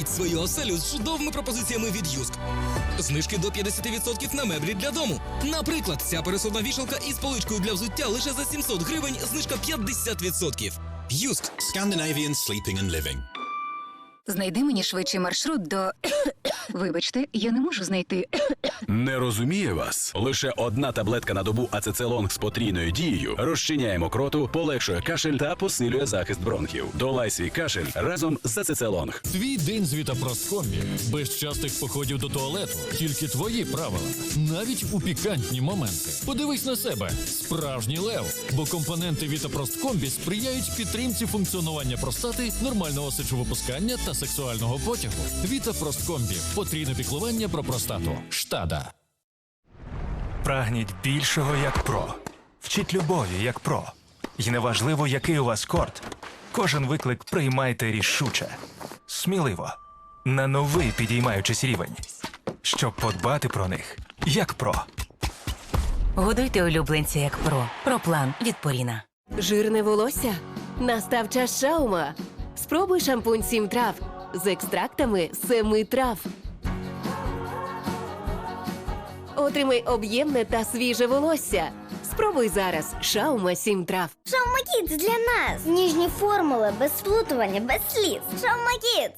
Оздобіть свою оселю з чудовими пропозиціями від Юск. Знижки до 50% на меблі для дому. Наприклад, ця пересувна вішалка із поличкою для взуття лише за 700 гривень, знижка 50%. Юск. Scandinavian sleeping and living. Знайди мені швидший маршрут до. Вибачте, я не можу знайти. Не розуміє вас. Лише одна таблетка на добу ацецелонг з потрійною дією розчиняє мокроту, полегшує кашель та посилює захист бронхів. Долай свій кашель разом з ацецелонг. Твій день з Вітапросткомбі. Без частих походів до туалету. Тільки твої правила. Навіть у пікантні моменти. Подивись на себе. Справжній лев. Бо компоненти Вітапросткомбі сприяють підтримці функціонування простати, нормального сечовипускання та сексуального потягу. Вітапросткомбі. Потрійне піклування про простату. Штада. Прагніть більшого як про. Вчіть любові як про. І неважливо, який у вас корт. Кожен виклик приймайте рішуче, сміливо, на новий підіймаючись рівень, щоб подбати про них як про. Годуйте улюбленця як про. Про план від Поріна. Жирне волосся? Настав час шаума. Спробуй шампунь сім трав з екстрактами семи трав. Отримай об'ємне та свіже волосся. Спробуй зараз шаума сім трав. Шаумакіт для нас. Ніжні формули, без сплутування, без сліз. Шаумакіт.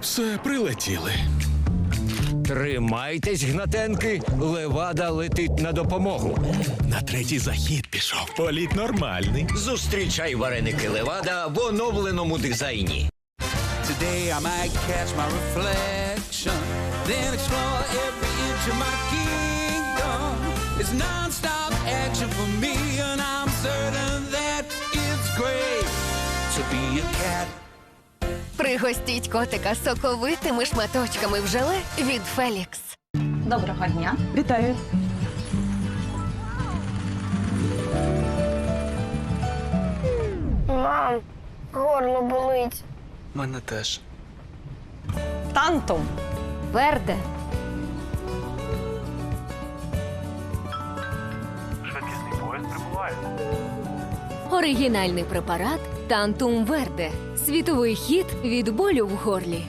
Все, прилетіли. Тримайтесь, гнатенки, левада летить на допомогу. На третій захід пішов. Політ нормальний. Зустрічай вареники левада в оновленому дизайні. Today I might catch my reflection, then explore every inch of my kingdom. It's non-stop action for me, Пригостіть котика соковитими шматочками в желе від Фелікс. Доброго дня. Вітаю. Мам, горло болить. Мене теж. Тантум. Верде. Швидкісний поїзд прибуває. Оригінальний препарат Тантум Верде. Світовий хід від болю в горлі.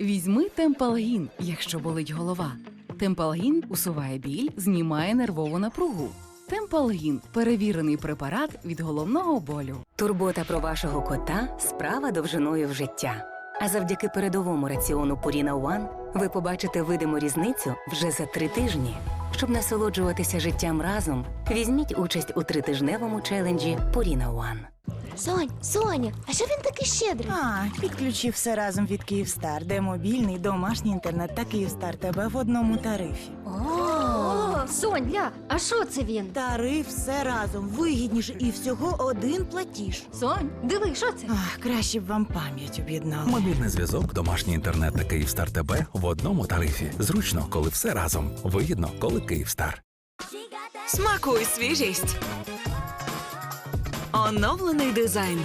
Візьми темпалгін, якщо болить голова. Темпалгін усуває біль, знімає нервову напругу. Темпалгін перевірений препарат від головного болю. Турбота про вашого кота справа довжиною в життя. А завдяки передовому раціону Purina One ви побачите видиму різницю вже за три тижні. Щоб насолоджуватися життям разом, візьміть участь у тритижневому челенджі Purina One. Сонь, Соня, а що він такий щедрий? А, підключив все разом від Київстар, де мобільний, домашній інтернет та Київстар тебе в одному тарифі. О, Сонь, ля, а що це він? Тариф все разом вигідніше і всього один платіж. Сонь, диви, що це? Ах, краще б вам пам'ять об'єднали. Мобільний зв'язок, домашній інтернет та Київстар ТБ в одному тарифі. Зручно, коли все разом. Вигідно, коли Київстар. Смакуй свіжість. Оновлений дизайн.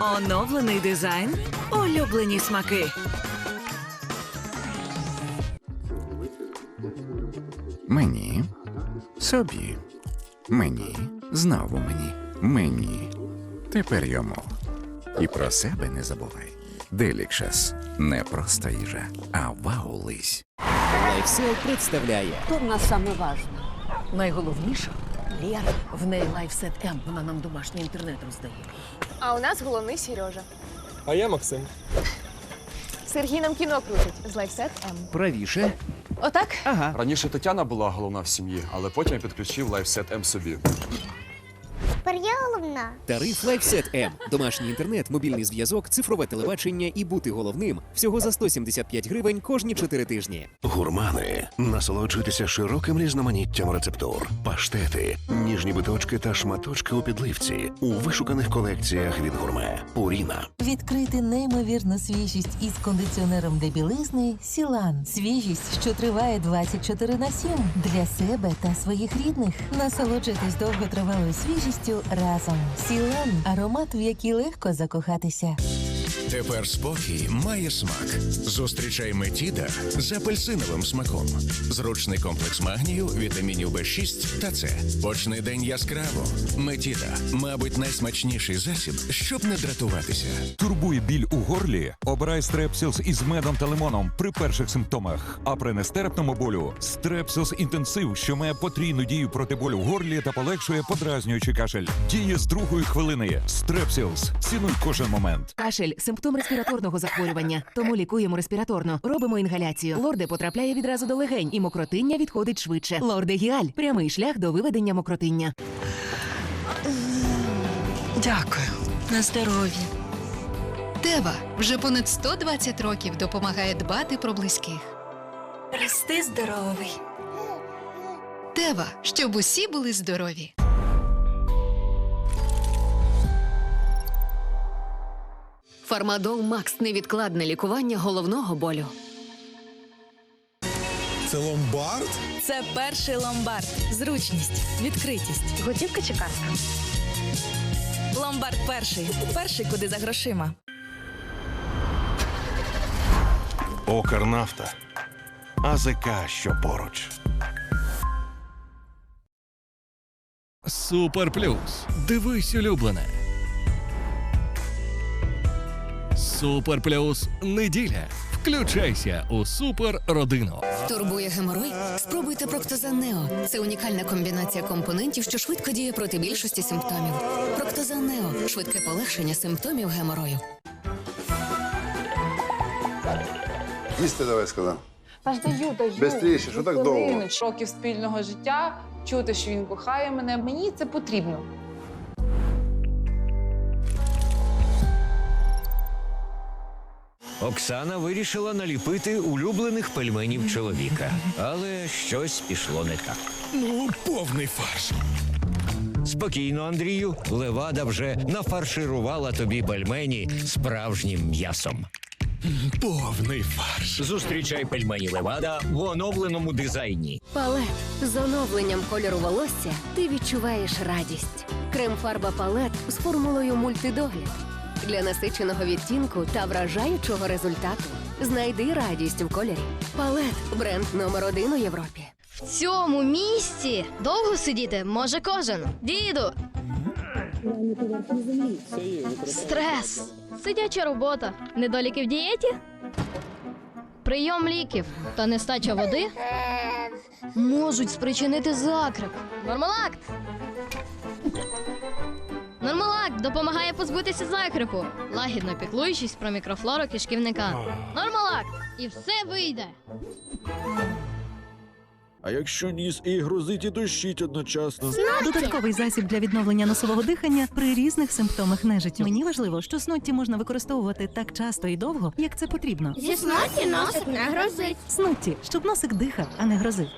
Оновлений дизайн. Улюблені смаки. Мені. Собі. Мені. Знову мені. Мені. Тепер йому. І про себе не забувай. Делікшес. Не просто їжа, а вау-лись. Лайфсел представляє Хто в нас саме важно? Найголовніше Лера. В неї лайфсет М. Вона нам домашнім інтернетом здає. А у нас головний Сережа. А я Максим. Сергій нам кіно крутить з Лайфсет М. правіше. Отак? Ага. Раніше Тетяна була головна в сім'ї, але потім я підключив лайфсет М собі. Тепер я головна. Тариф Лайфсет М. Домашній інтернет, мобільний зв'язок, цифрове телебачення і бути головним всього за 175 гривень кожні 4 тижні. Гурмани. Насолоджуйтеся широким різноманіттям рецептур, паштети, ніжні биточки та шматочки у підливці у вишуканих колекціях від гурме. Пуріна. Відкрити неймовірну свіжість із кондиціонером для білизни Сілан. Свіжість, що триває 24 на 7 для себе та своїх рідних. Насолоджуйтесь довготривалою свіжістю разом. Сілан аромат, в який легко закохатися. Тепер спокій має смак. Зустрічай Метіда з апельсиновим смаком. Зручний комплекс магнію, вітамінів Б6 та С. Почни день яскраво. Метіда, мабуть, найсмачніший засіб, щоб не дратуватися. Турбує біль у горлі? Обирай стрепсілс із медом та лимоном при перших симптомах. А при нестерпному болю стрепсілс інтенсив, що має потрійну дію проти болю в горлі та полегшує подразнюючий кашель. Діє з другої хвилини. Стрепсілс. Цінуй кожен момент. Кашель симптом респіраторного захворювання. Тому лікуємо респіраторно. Робимо інгаляцію. Лорде потрапляє відразу до легень, і мокротиння відходить швидше. Лорде Гіаль прямий шлях до виведення мокротиння. Дякую. На здоров'я. Тева вже понад 120 років допомагає дбати про близьких. Рости здоровий. Тева, щоб усі були здорові. Фармадол Макс невідкладне лікування головного болю. Це ломбард? Це перший ломбард. Зручність, відкритість. Готівка чи картка? Ломбард перший. Перший, куди за грошима. Окрнафта. АЗК, що поруч. Супер плюс. Дивись улюблене. Супер плюс неділя. Включайся у супер родину. Турбує геморой? Спробуйте Проктозан Нео. Це унікальна комбінація компонентів, що швидко діє проти більшості симптомів. Проктозан Нео швидке полегшення симптомів геморою. Їсти давай сказав. Та ж даю, даю. Бистріше, що так довго? Років спільного життя, чути, що він кохає мене. Мені це потрібно. Оксана вирішила наліпити улюблених пельменів чоловіка, але щось пішло не так. Ну, повний фарш. Спокійно, Андрію, левада вже нафарширувала тобі пельмені справжнім м'ясом. Повний фарш. Зустрічай пельмені левада в оновленому дизайні. Палет з оновленням кольору волосся ти відчуваєш радість. Крем-фарба палет з формулою мультидогляд для насиченого відтінку та вражаючого результату. Знайди радість в кольорі. Палет бренд номер один у Європі. В цьому місці довго сидіти може кожен. Діду. Стрес. Сидяча робота. Недоліки в дієті. Прийом ліків та нестача води можуть спричинити закреп. Нормалакт. Нормалакт допомагає позбутися закрепу, лагідно піклуючись про мікрофлору кишківника. Нормалакт! І все вийде. А якщо ніс і грозить і дощить одночасно? Додатковий засіб для відновлення носового дихання при різних симптомах нежиттю. Мені важливо, що снотті можна використовувати так часто і довго, як це потрібно. Зі снотті носик не грозить. Снотті, щоб носик дихав, а не грозив.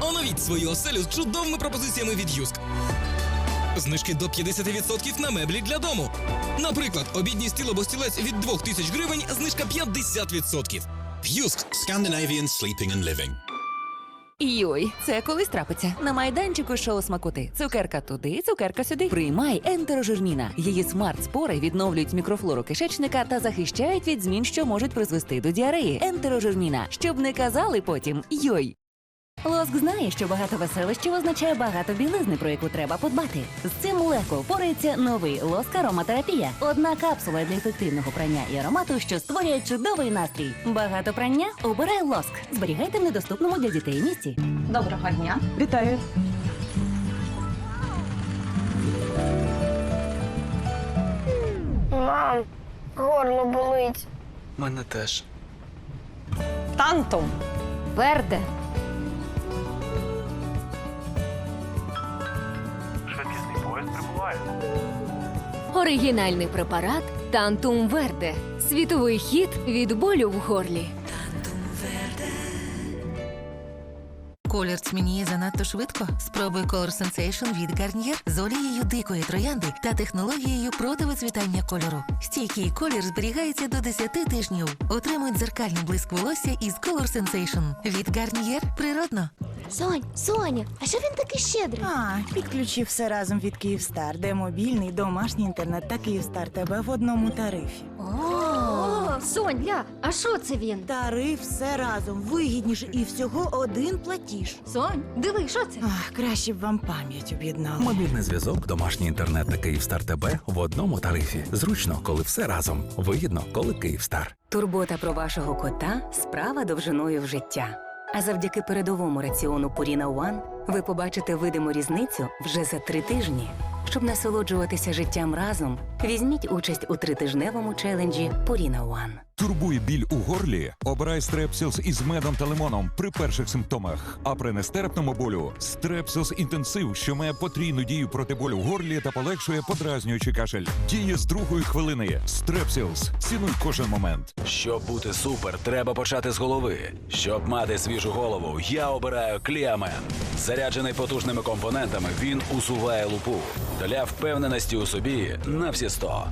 Оновіть свою оселю з чудовими пропозиціями від Юск. Знижки до 50% на меблі для дому. Наприклад, обідній стіл або стілець від 2000 гривень, знижка 50%. Юск. Scandinavian Sleeping and Living. Йой, це колись трапиться. На майданчику шоу смакоти. Цукерка туди, цукерка сюди. Приймай ентерожирміна. Її смарт-спори відновлюють мікрофлору кишечника та захищають від змін, що можуть призвести до діареї. Ентерожирміна. Щоб не казали потім йой. Лоск знає, що багато веселищів означає багато білизни, про яку треба подбати. З цим легко впорається новий лоск ароматерапія. Одна капсула для ефективного прання і аромату, що створює чудовий настрій. Багато прання обирай лоск. Зберігайте в недоступному для дітей місці. Доброго дня. Вітаю. Мам, горло болить. Мене теж. Тантум. Верде. Оригінальний препарат Тантум Верде. Світовий хід від болю в горлі. Колір тьмяніє занадто швидко. Спробуй Color Sensation від Garnier з олією дикої троянди та технологією противицвітання кольору. Стійкий колір зберігається до 10 тижнів. Отримуй дзеркальний блиск волосся із Color Sensation від Garnier природно. Сонь, Соня, а що він такий щедрий? А, підключив все разом від Київстар, де мобільний, домашній інтернет та Київстар тебе в одному тарифі. О, Сонь, ля, а що це він? Тариф все разом вигідніше і всього один платіж. Сонь, диви, що це? Ах, краще б вам пам'ять об'єднала. Мобільний зв'язок, домашній інтернет та Київстар ТБ в одному тарифі. Зручно, коли все разом. Вигідно, коли Київстар. Турбота про вашого кота справа довжиною в життя. А завдяки передовому раціону Purina One ви побачите видиму різницю вже за три тижні. Щоб насолоджуватися життям разом, візьміть участь у тритижневому челенджі Purina One. Турбує біль у горлі? Обирай стрепсілс із медом та лимоном при перших симптомах. А при нестерпному болю стрепсілс інтенсив, що має потрійну дію проти болю в горлі та полегшує подразнюючий кашель. Діє з другої хвилини. Стрепсілс. Цінуй кожен момент. Щоб бути супер, треба почати з голови. Щоб мати свіжу голову, я обираю Кліамен. Заряджений потужними компонентами, він усуває лупу. Для впевненості у собі на всі сто.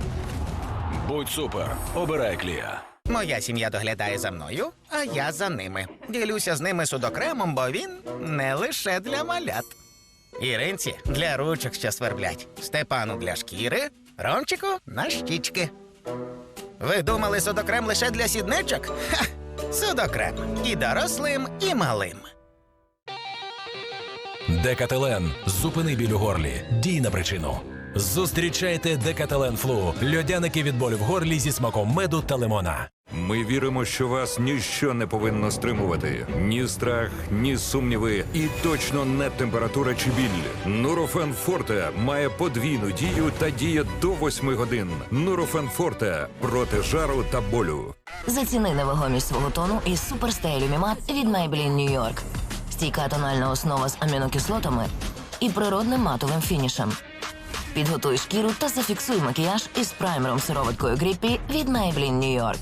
Будь супер, обирай Клія. Моя сім'я доглядає за мною, а я за ними. Ділюся з ними судокремом, бо він не лише для малят. Іринці для ручок, що сверблять, Степану для шкіри, Ромчику на щічки. Ви думали судокрем лише для сідничок? Ха! Судокрем і дорослим, і малим. Декателен. Зупини біль у горлі. Дій на причину. Зустрічайте Декателен Флу. Льодяники від болю в горлі зі смаком меду та лимона. Ми віримо, що вас ніщо не повинно стримувати. Ні страх, ні сумніви, і точно не температура чи біль. Нурофен Форте має подвійну дію та діє до 8 годин. Нурофен Форте проти жару та болю. Заціни невагомість свого тону із суперстейлю Мімат від Maybelline New York. Стійка тональна основа з амінокислотами і природним матовим фінішем. Підготуй шкіру та зафіксуй макіяж із праймером сироваткою Гріппі від Maybelline New York.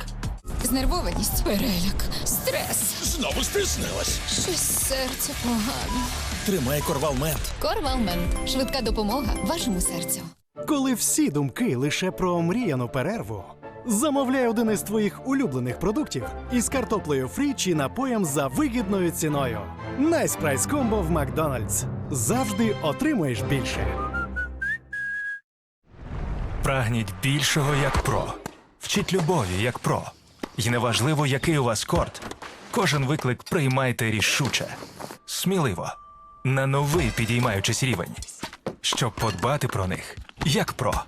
Знервованість, переляк, стрес. Знову стиснилась. Щось серце погано. Тримай корвалмент. Корвалмент. Швидка допомога вашому серцю. Коли всі думки лише про омріяну перерву, замовляй один із твоїх улюблених продуктів із картоплею фрі чи напоєм за вигідною ціною. Найс прайс комбо в Макдональдс. Завжди отримуєш більше. Прагніть більшого як про. Вчіть любові як про. І неважливо, який у вас корт. Кожен виклик приймайте рішуче, сміливо, на новий підіймаючись рівень, щоб подбати про них як про.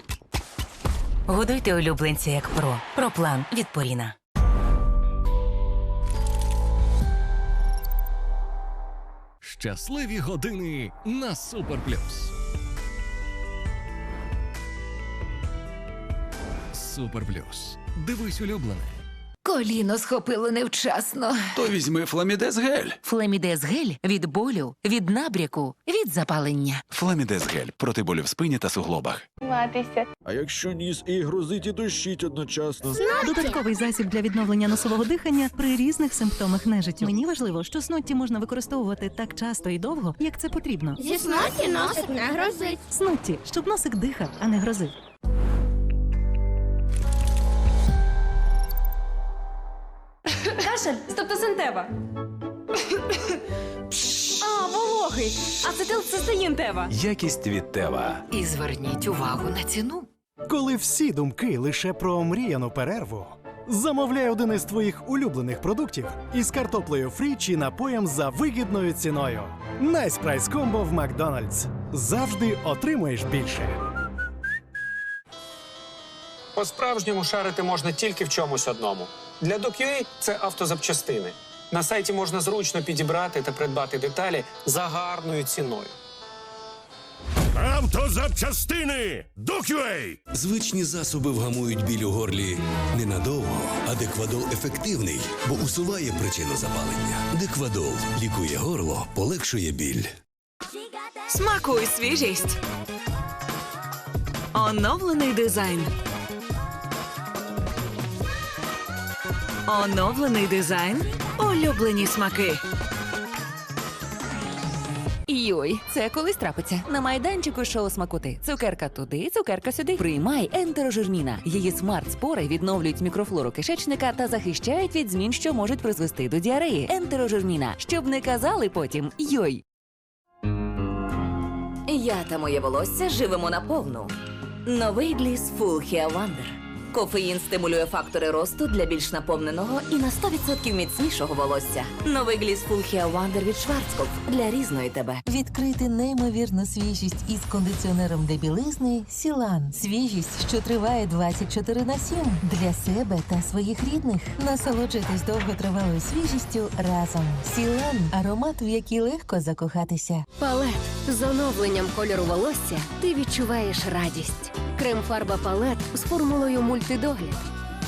Годуйте улюбленця як про. Про план від Поріна. Щасливі години на Супер Плюс. Супер Плюс. Дивись улюблене. Коліно схопило невчасно. То візьми Фламідез гель. Флемідез гель від болю, від набряку, від запалення. Фламідез гель проти болю в спині та суглобах. Матися. А якщо ніс і грозить, і дощить одночасно. Додатковий засіб для відновлення носового дихання при різних симптомах нежиттю. Мені важливо, що снотті можна використовувати так часто і довго, як це потрібно. Зі сноті носик не грозить. Снотті, щоб носик дихав, а не грозив. Кашель, стептосинтева. А, вологий. Ацетилцистеїн тева. Якість від Тева. І зверніть увагу на ціну. Коли всі думки лише про омріяну перерву, замовляй один із твоїх улюблених продуктів із картоплею фрі чи напоєм за вигідною ціною. Найс прайс комбо в Макдональдс. Завжди отримуєш більше. По-справжньому шарити можна тільки в чомусь одному. Для DocUA це автозапчастини. На сайті можна зручно підібрати та придбати деталі за гарною ціною. Автозапчастини! DocUA! Звичні засоби вгамують біль у горлі ненадовго, а Деквадол ефективний, бо усуває причину запалення. Деквадол лікує горло, полегшує біль. Смакуй свіжість. Оновлений дизайн. Оновлений дизайн. Улюблені смаки. Йой, це колись трапиться. На майданчику шоу смакоти. Цукерка туди, цукерка сюди. Приймай ентерожирміна. Її смарт-спори відновлюють мікрофлору кишечника та захищають від змін, що можуть призвести до діареї. Ентерожирміна. Щоб не казали потім йой. Я та моє волосся живемо наповну. Новий гліс Full Hair Wonder. Кофеїн стимулює фактори росту для більш наповненого і на 100% міцнішого волосся. Новий гліс Full Hair Wonder від Schwarzkopf для різної тебе. Відкрити неймовірну свіжість із кондиціонером для білизни Сілан. Свіжість, що триває 24 на 7 для себе та своїх рідних. Насолоджуйтесь довготривалою свіжістю разом. Сілан аромат, в який легко закохатися. Палет з оновленням кольору волосся ти відчуваєш радість. Крем-фарба палет з формулою мультидогляд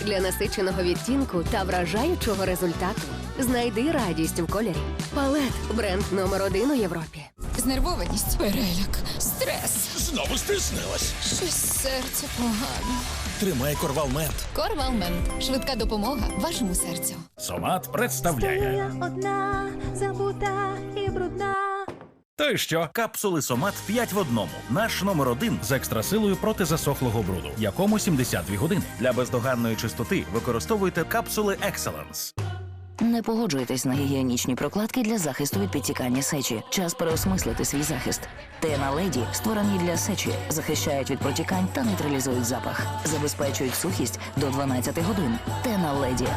для насиченого відтінку та вражаючого результату. Знайди радість в кольорі. Палет бренд номер один у Європі. Знервованість, переляк, стрес. Знову стиснилась. Щось серце погано. Тримай корвалмент. Корвалмент. Швидка допомога вашому серцю. Сомат представляє. одна, забута і брудна. То й що? Капсули Сомат 5 в одному. Наш номер один з екстрасилою проти засохлого бруду, якому 72 години. Для бездоганної чистоти використовуйте капсули Excellence. Не погоджуйтесь на гігієнічні прокладки для захисту від підтікання сечі. Час переосмислити свій захист. Тена леді створені для сечі, захищають від протікань та нейтралізують запах, забезпечують сухість до 12 годин. Тена леді.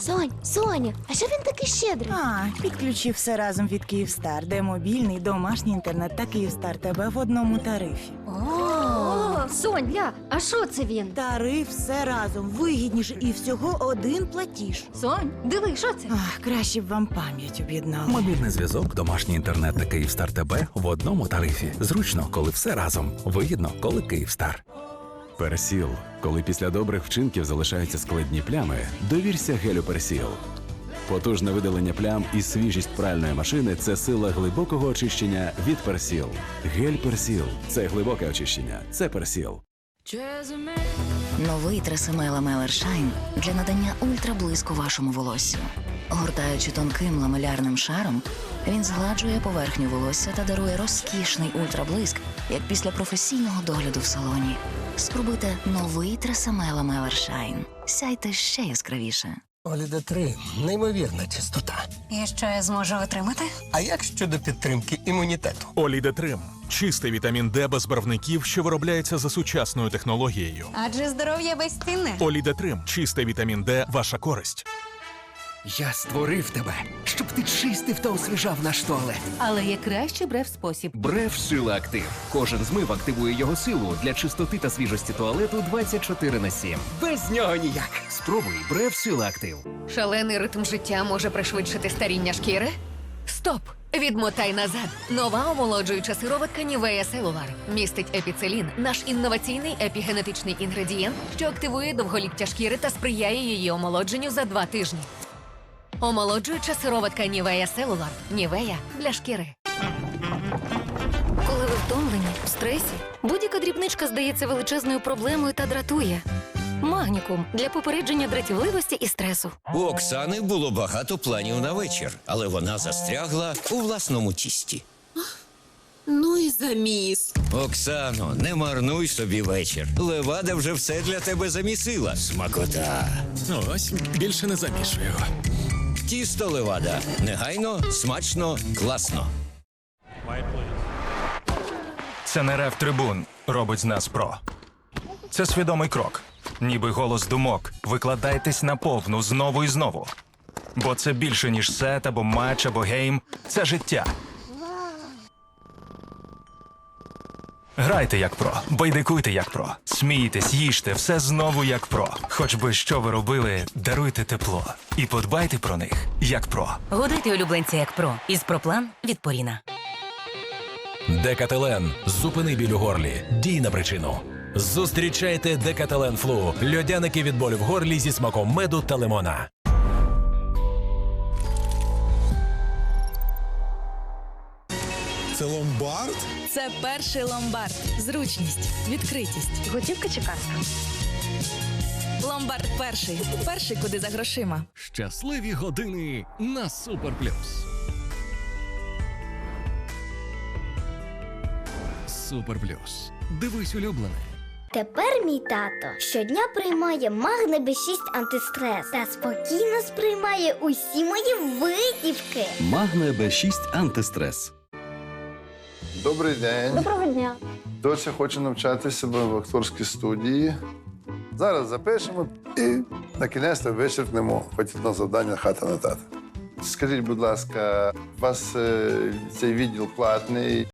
Сонь, Соня, а що він такий щедрий? А, підключив все разом від Київстар, де мобільний, домашній інтернет та Київстар тебе в одному тарифі. О, Сонь, ля, а що це він? Тариф все разом вигідніше і всього один платіж. Сонь, диви, що це? Ах, краще б вам пам'ять об'єднали. Мобільний зв'язок, домашній інтернет та Київстар ТБ в одному тарифі. Зручно, коли все разом. Вигідно, коли Київстар. Персіл. Коли після добрих вчинків залишаються складні плями, довірся гелю Персіл. Потужне видалення плям і свіжість пральної машини це сила глибокого очищення від Персіл. Гель Персіл це глибоке очищення. Це Персіл. Новий Тресемела Mailer Shine для надання ультраблиску вашому волоссю. Гортаючи тонким ламелярним шаром, він згладжує поверхню волосся та дарує розкішний ультраблиск, як після професійного догляду в салоні. Спробуйте новий Тресемела Mailer Сяйте ще яскравіше. Оліда 3 неймовірна чистота. І що я зможу отримати? А як щодо підтримки імунітету? Олідетрим чистий вітамін Д без барвників, що виробляється за сучасною технологією. Адже здоров'я безцінне. Олідетрим чистий вітамін Д ваша користь. Я створив тебе, щоб ти чистив та освіжав наш туалет. Але є кращий брев спосіб. Бреф Сила Актив. Кожен змив активує його силу для чистоти та свіжості туалету 24 на 7. Без нього ніяк. Спробуй Бреф Сила Актив. Шалений ритм життя може пришвидшити старіння шкіри? Стоп! Відмотай назад. Нова омолоджуюча сироватка Нівея Селулар містить епіцелін, наш інноваційний епігенетичний інгредієнт, що активує довголіття шкіри та сприяє її омолодженню за два тижні. Омолоджуюча сироватка Нівея Селулар. Нівея для шкіри. Коли ви втомлені, в стресі, будь-яка дрібничка здається величезною проблемою та дратує. Магнікум для попередження дратівливості і стресу. У Оксани було багато планів на вечір, але вона застрягла у власному тісті. Ну і заміс. Оксано, не марнуй собі вечір. Левада вже все для тебе замісила. Смакота. Ну ось більше не замішую. Тісто левада. Негайно, смачно, класно. Це не рев трибун робить з нас про. Це свідомий крок. Ніби голос думок. Викладайтесь на повну знову і знову. Бо це більше, ніж сет або матч, або гейм. Це життя. Грайте як про, байдикуйте як про, смійтесь, їжте, все знову як про. Хоч би що ви робили, даруйте тепло і подбайте про них як про. Годуйте улюбленця як про із проплан від Поріна. Декателен. Зупини біль у горлі. Дій на причину. Зустрічайте Декателен Флу. Льодяники від болю в горлі зі смаком меду та лимона. Це ломбард? Це перший ломбард. Зручність, відкритість. Готівка чи картка? Ломбард перший. Перший, куди за грошима. Щасливі години на Супер Плюс. Супер Плюс. Дивись улюблене. Тепер мій тато щодня приймає Магне Б6 антистрес та спокійно сприймає усі мої витівки. Магне Б6 антистрес. Добрий день. Доброго дня. Доця хоче навчатися в акторській студії. Зараз запишемо і на кінець вичерпнемо хоч одне завдання хата на тата. Скажіть, будь ласка, у вас е, цей відділ платний?